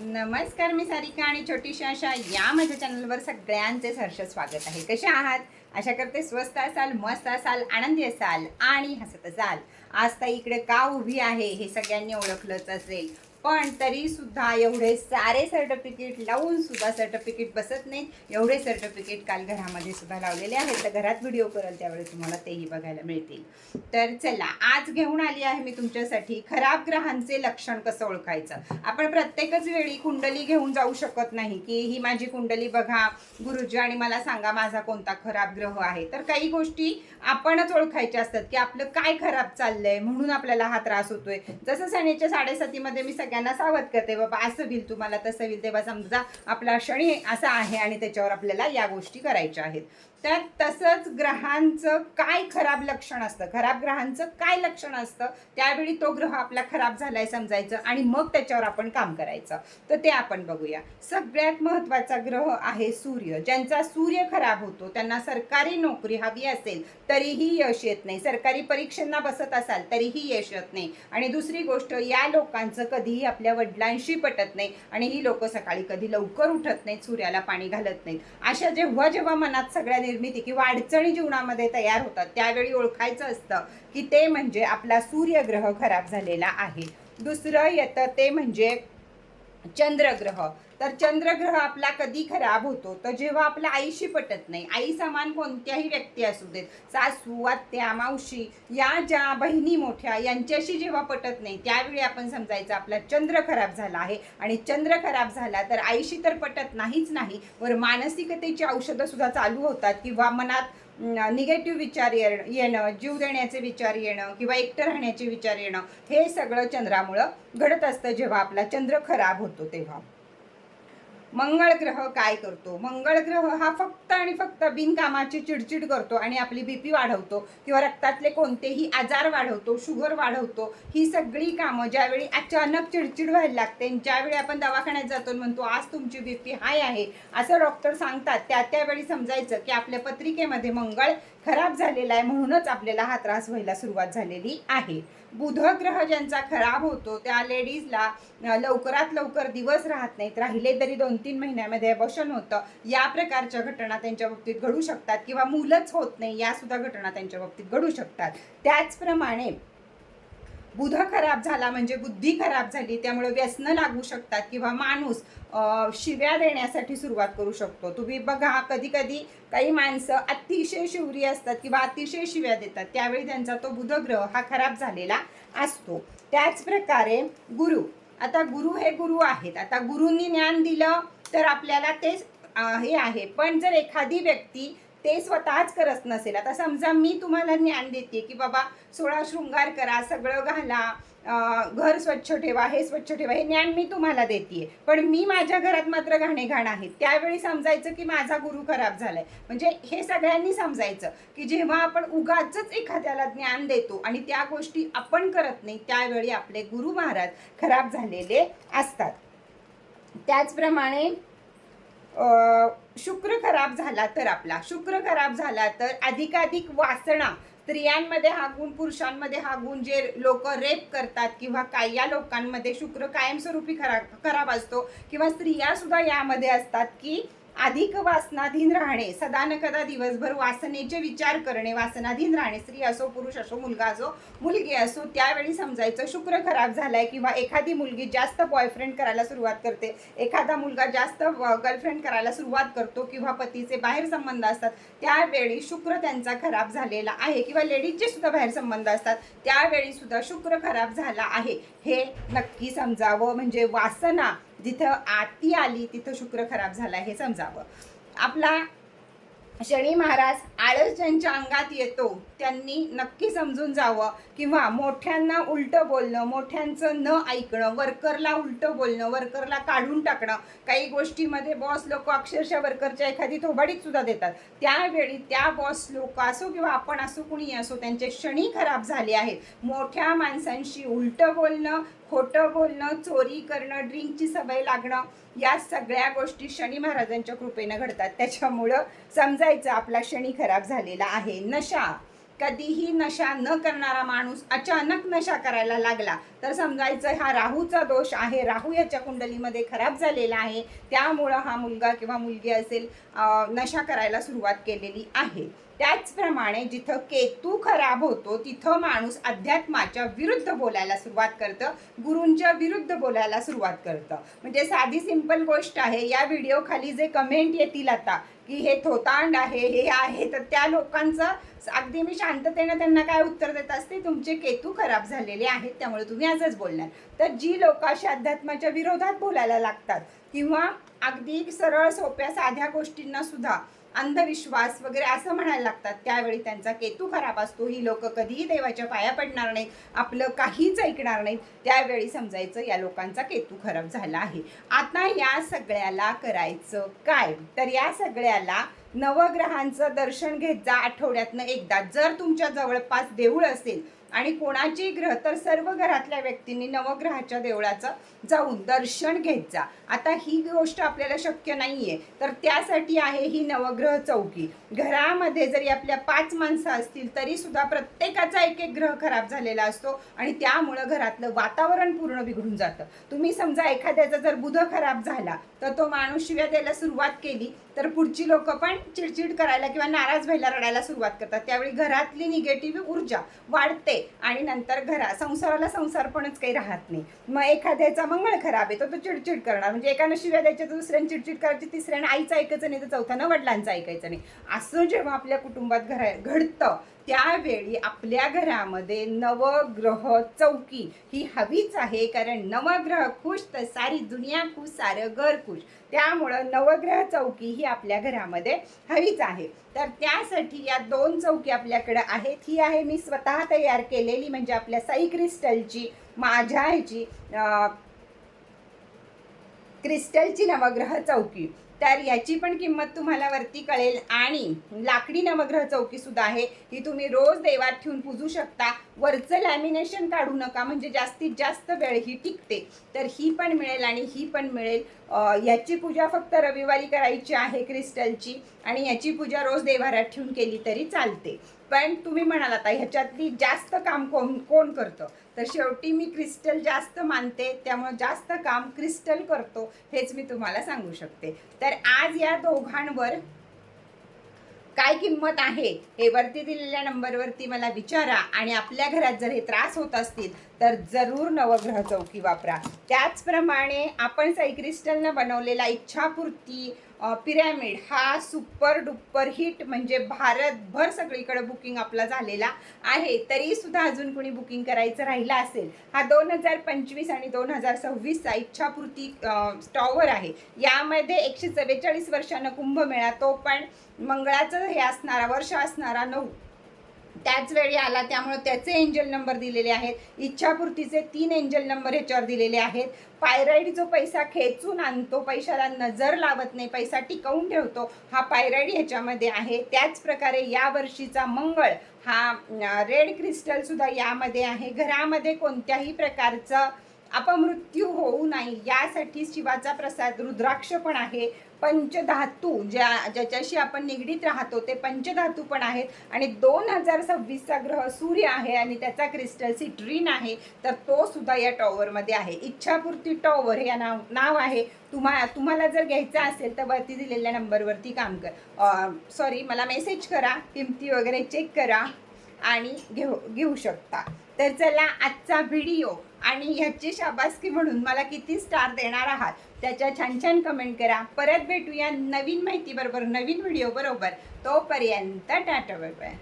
नमस्कार मी सारिका आणि छोटीशी अशा या माझ्या चॅनलवर सगळ्यांचे सहर्ष स्वागत आहे. कसे आहात? आशा करते स्वस्त असाल मस्त असाल आनंदी असाल आणि हसत असाल. आज ताई इकडे का उभी आहे हे सगळ्यांनी ओळखलंच असेल. पण तरी सुद्धा एवढे सारे सर्टिफिकेट लावून सुद्धा सर्टिफिकेट बसत नाही. एवढे सर्टिफिकेट काल घरामध्ये सुद्धा लावलेले आहेत. तर घरात व्हिडिओ करेल त्यावेळेस तुम्हाला तेही बघायला मिळतील. तर चला आज घेऊन आली आहे मी तुमच्यासाठी खराब ग्रहांचे लक्षण कसं ओळखायचं? आपण प्रत्येकच वेळी कुंडली घेऊन जाऊ शकत नाही की ही माझी कुंडली बघा गुरुजी आणि मला सांगा माझा कोणता खराब ग्रह आहे. तर काही गोष्टी आपणच ओळखायच्या असतात की आपलं काय खराब चाललंय म्हणून आपल्याला हा त्रास होतोय. जसं सणीच्या साडेसातीमध्ये मी सगळ्यांना सावध करते. बाबा असं होईल तुम्हाला तसं होईल. तेव्हा समजा आपला शनी असा आहे आणि त्याच्यावर आपल्याला या गोष्टी करायच्या आहेत. तर तसंच ग्रहांचं काय खराब लक्षण असतं? खराब ग्रहांचं काय लक्षण असतं? त्यावेळी तो ग्रह आपला खराब झालाय समजायचं आणि मग त्याच्यावर आपण काम करायचं. तर ते आपण बघूया. सगळ्यात महत्त्वाचा ग्रह आहे सूर्य. ज्यांचा सूर्य खराब होतो त्यांना सरकारी नोकरी हवी असेल तरीही यश येत नाही. सरकारी परीक्षांना बसत असाल तरीही यश येत नाही. आणि दुसरी गोष्ट या लोकांचं कधीही आपल्या वडिलांशी पटत नाही आणि ही लोक सकाळी कधी लवकर उठत नाहीत सूर्याला पाणी घालत नाहीत. अशा जेव्हा जेव्हा मनात सगळ्या निर्मिती किंवा अडचणी जीवनामध्ये तयार होतात त्यावेळी ओळखायचं असतं की ते म्हणजे आपला सूर्यग्रह खराब झालेला आहे. दुसरं येतं ते म्हणजे चंद्रग्रह. तर चंद्रग्रह आपला कधी खराब होतो? तर जेव्हा आपल्या आईशी पटत नाही आई समान कोणत्याही व्यक्ती असू देत सासू आत्या मावशी या ज्या बहिणी मोठ्या यांच्याशी जेव्हा पटत नाही त्यावेळी आपण समजायचं आपला चंद्र खराब झाला आहे. आणि चंद्र खराब झाला तर आईशी तर पटत नाहीच नाही. वर मानसिकतेची औषधं सुद्धा चालू होतात किंवा मनात निगेटिव्ह विचार येणं येणं जीव देण्याचे विचार येणं किंवा एकटं राहण्याचे विचार येणं हे सगळं चंद्रामुळं घडत असतं जेव्हा आपला चंद्र खराब होतो तेव्हा. मंगळ ग्रह काय करतो? मंगळ ग्रह हा फक्त आणि फक्त बिनकामाची चिडचिड करतो आणि आपली बीपी वाढवतो किंवा रक्तातले कोणतेही आजार वाढवतो शुगर वाढवतो. ही सगळी कामं ज्यावेळी अचानक चिडचिड व्हायला लागते ज्यावेळी आपण दवाखान्यात जातो म्हणतो आज तुमची बीपी हाय आहे. असं डॉक्टर सांगतात. त्या त्यावेळी समजायचं की आपल्या पत्रिकेमध्ये मंगळ खराब झालेला आहे म्हणूनच आपल्याला हा त्रास व्हायला सुरुवात झालेली आहे. बुध ग्रह ज्यांचा खराब होतो त्या लेडीजला लवकरात लवकर दिवस राहत नाहीत. राहिले तरी दोन तीन महिन्यामध्ये अबॉर्शन होतं. या प्रकारच्या घटना त्यांच्या बाबतीत घडू शकतात किंवा मुलंच होत नाही या सुद्धा घटना त्यांच्या बाबतीत घडू शकतात. त्याचप्रमाणे बुध खराब झाला म्हणजे बुद्धी खराब झाली त्यामुळे व्यसनं लागू शकतात किंवा माणूस शिव्या देण्यासाठी सुरुवात करू शकतो. तुम्ही बघा कधी कधी काही माणसं अतिशय शिवरी असतात किंवा अतिशय शिव्या देतात. त्यावेळी त्यांचा तो बुधग्रह हा खराब झालेला असतो. त्याच प्रकारे गुरु. आता गुरु हे गुरु आहेत. आता गुरुंनी ज्ञान दिलं तर आपल्याला ते हे आहे. पण जर एखादी व्यक्ती ते स्वतःच करत नसेल. आता समजा मी तुम्हाला ज्ञान देते की बाबा सोळा शृंगार करा सगळं घाला घर स्वच्छ ठेवा हे स्वच्छ ठेवा हे ज्ञान मी तुम्हाला देते पण मी माझ्या घरात मात्र गाणे घाण आहेत त्यावेळी समजायचं की माझा गुरु खराब झालाय. म्हणजे हे सगळ्यांनी समजायचं की जेव्हा आपण उगाच एखाद्याला ज्ञान देतो आणि त्या गोष्टी आपण करत नाही त्यावेळी आपले गुरु महाराज खराब झालेले असतात. त्याचप्रमाणे शुक्र खराब झाला तर आपला. शुक्र खराब झाला तर अधिकाधिक वासना स्त्रियांमध्ये हा गुण पुरुषांमध्ये हा गुण जे लोक रेप करतात किंवा काय या लोकांमध्ये शुक्र कायमस्वरूपी खराब खराब असतो किंवा स्त्रिया सुद्धा यामध्ये असतात की अधिक वासनाधीन राहणे सदा न कदा दिवसभर वासनेचे विचार करणे वासनाधीन राहणे स्त्री असो पुरुष असो मुलगा असो मुलगी असो त्यावेळी समजायचं शुक्र खराब झालाय किंवा एखादी मुलगी जास्त बॉयफ्रेंड करायला सुरुवात करते एखादा मुलगा जास्त गर्लफ्रेंड करायला सुरुवात करतो किंवा पतीचे बाहेर संबंध असतात त्यावेळी शुक्र त्यांचा खराब झालेला आहे किंवा लेडीजचे सुद्धा बाहेर संबंध असतात त्यावेळी सुद्धा शुक्र खराब झाला आहे. हे नक्की समजावं. म्हणजे वासना जिथं आती आली तिथं शुक्र खराब झाला हे समजावं. आपला शनी महाराज आळस ज्यांच्या अंगात येतो त्यांनी नक्की समजून जावं किंवा मोठ्यांना उलटं बोलणं मोठ्यांचं न ऐकणं वर्करला उलटं बोलणं वर्करला काढून टाकणं काही गोष्टीमध्ये बॉस लोक अक्षरशः वर्करच्या एखादी थोबाडीत सुद्धा देतात. त्यावेळी त्या बॉस लोक असो किंवा आपण असो कुणी असो त्यांचे शनी खराब झाले आहेत. मोठ्या माणसांशी उलटं बोलणं खोटं बोलणं चोरी करणं ड्रिंकची सवय लागणं या सगळ्या गोष्टी शनी महाराजांच्या कृपेनं घडतात. त्याच्यामुळं समजायचं आपला शनी खराब झालेला आहे. नशा. कधीही नशा न करणारा माणूस अचानक नशा करायला लागला. तर समजायचं हा राहूचा दोष आहे. राहू याच्या कुंडलीमध्ये खराब झालेला आहे. त्यामुळं हा मुलगा किंवा मुलगी असेल नशा करायला सुरुवात केलेली आहे. त्याचप्रमाणे जिथं केतू खराब होतो तिथं माणूस अध्यात्माच्या विरुद्ध बोलायला सुरुवात करतं. गुरूंच्या विरुद्ध बोलायला सुरुवात करतं. म्हणजे साधी सिंपल गोष्ट आहे. या व्हिडिओ खाली जे कमेंट येतील आता की हे थोतांड आहे हे आहे. तर त्या लोकांचं अगदी मी शांततेनं त्यांना काय उत्तर देत असते तुमचे केतू खराब झालेले आहेत त्यामुळे तुम्ही आजच बोलणार. तर जी लोक अशी अध्यात्माच्या विरोधात बोलायला लागतात किंवा अगदी सरळ सोप्या साध्या गोष्टींना सुद्धा अंधविश्वास वगैरे असं म्हणायला लागतात. त्यावेळी त्यांचा केतू खराब असतो. ही लोक कधीही देवाच्या पाया पडणार नाहीत. आपलं काहीच ऐकणार नाहीत. त्यावेळी समजायचं या लोकांचा केतू खराब झाला आहे. आता या सगळ्याला करायचं काय? तर या सगळ्याला नवग्रहांचं दर्शन घेत जा आठवड्यातनं एकदा. जर तुमच्या जवळपास देऊळ असेल आणि कोणाची ग्रह तर सर्व घरातल्या व्यक्तींनी नवग्रहाच्या देवळाचं जाऊन दर्शन घेत जा. आता ही गोष्ट आपल्याला शक्य नाहीये. तर त्यासाठी आहे ही नवग्रह चौकी. घरामध्ये जरी आपल्या पाच माणसं असतील तरी सुद्धा प्रत्येकाचा एक एक ग्रह खराब झालेला असतो आणि त्यामुळं घरातलं वातावरण पूर्ण बिघडून जातं. तुम्ही समजा एखाद्याचा जर बुध खराब झाला तर तो माणूस शिव्या द्यायला सुरुवात केली तर पुढची लोक पण चिडचिड करायला किंवा नाराज व्हायला रडायला सुरुवात करतात. त्यावेळी घरातली निगेटिव्ह ऊर्जा वाढते आणि नंतर घरा संसाराला संसारपणच काही राहत नाही. मग एखाद्याचा मंगळ खराब आहे तो चिडचिड करणार. म्हणजे एकानं शिव्या द्यायच्या तर चिडचिड करायची तिसऱ्यानं आईचं ऐकायचं नाही तर चौथ्यानं वडिलांचं ऐकायचं नाही. असं जेव्हा आपल्या कुटुंबात घरा घडतं त्यावेळी आपल्या घरामध्ये नवग्रह चौकी ही हवीच आहे कारण नवग्रह खुश तर सारी दुनिया खुश सारं घर खुश. त्यामुळं नवग्रह चौकी ही आपल्या घरामध्ये हवीच आहे. तर त्यासाठी या दोन चौकी आपल्याकडं आहेत. ही आहे मी स्वतः तयार केलेली म्हणजे आपल्या साई क्रिस्टलची माझ्या ह्याची क्रिस्टलची नवग्रह चौकी. तर याची पण किंमत तुम्हाला वरती कळेल. आणि लाकडी नवग्रह चौकी सुद्धा आहे. ही तुम्ही रोज देवात ठेवून पूजू शकता. वरचं लॅमिनेशन काढू नका. म्हणजे जास्तीत जास्त वेळ ही टिकते. तर ही पण मिळेल आणि ही पण मिळेल. याची पूजा फक्त रविवारी करायची आहे क्रिस्टलची. आणि याची पूजा रोज देवारात ठेवून केली तरी चालते. पण तुम्ही म्हणाल आता ह्याच्यातली जास्त काम कोण कोण करतं? तर शेवटी मी क्रिस्टल जास्त मानते त्यामुळे जास्त काम क्रिस्टल करतो हेच मी तुम्हाला सांगू शकते. तर आज या दोघांवर काय किंमत आहे हे वरती दिलेल्या नंबरवरती मला विचारा आणि आपल्या घरात जर हे त्रास होत असतील तर जरूर नवग्रह चौकी वापरा. त्याचप्रमाणे आपण सैक्रिस्टलनं बनवलेला इच्छापूर्ती पिरॅमिड हा सुपर डुप्पर हिट म्हणजे भारतभर सगळीकडे बुकिंग आपला झालेला आहे. तरी सुद्धा अजून कोणी बुकिंग करायचं राहिला असेल. हा दोन हजार पंचवीस आणि दोन हजार सव्वीसचा इच्छापूर्ती स्टॉवर आहे. यामध्ये एकशे चव्वेचाळीस वर्षानं कुंभमेळा तो पण मंगळाचं हे असणारा वर्ष असणारा नऊ त्याच वेळी आला त्यामुळे त्याचे एंजल नंबर दिलेले आहेत. इच्छापूर्तीचे तीन एंजल नंबर ह्याच्यावर दिलेले आहेत. पायराईड जो पैसा खेचून आणतो पैशाला नजर लावत नाही पैसा टिकवून ठेवतो हा पायराईड ह्याच्यामध्ये आहे. त्याच प्रकारे या वर्षीचा मंगळ हा रेड क्रिस्टल सुद्धा यामध्ये आहे. घरामध्ये कोणत्याही प्रकारचं अपमृत्यू होऊ नये यासाठी शिवाचा प्रसाद रुद्राक्ष पण आहे. पंचधातू ज्या ज्याच्याशी आपण निगडीत राहतो ते पंचधातू पण आहेत. आणि दोन हजार सव्वीसचा ग्रह सूर्य आहे आणि त्याचा क्रिस्टल सिट्रीन आहे तर तो सुद्धा या टॉवरमध्ये आहे. इच्छापूर्ती टॉवर या नाव नाव आहे. तुम्हा तुम्हाला जर घ्यायचं असेल तर वरती दिलेल्या नंबरवरती काम कर. सॉरी मला मेसेज करा किमती वगैरे चेक करा आणि घेऊ घेऊ शकता. तर चला आजचा व्हिडिओ आणि ह्याची शाबासकी म्हणून मला किती स्टार देणार आहात? त्याच्या छान छान कमेंट करा. परत भेटूया नवीन माहिती बरोबर नवीन व्हिडिओ बरोबर. तोपर्यंत टाटा बाय बाय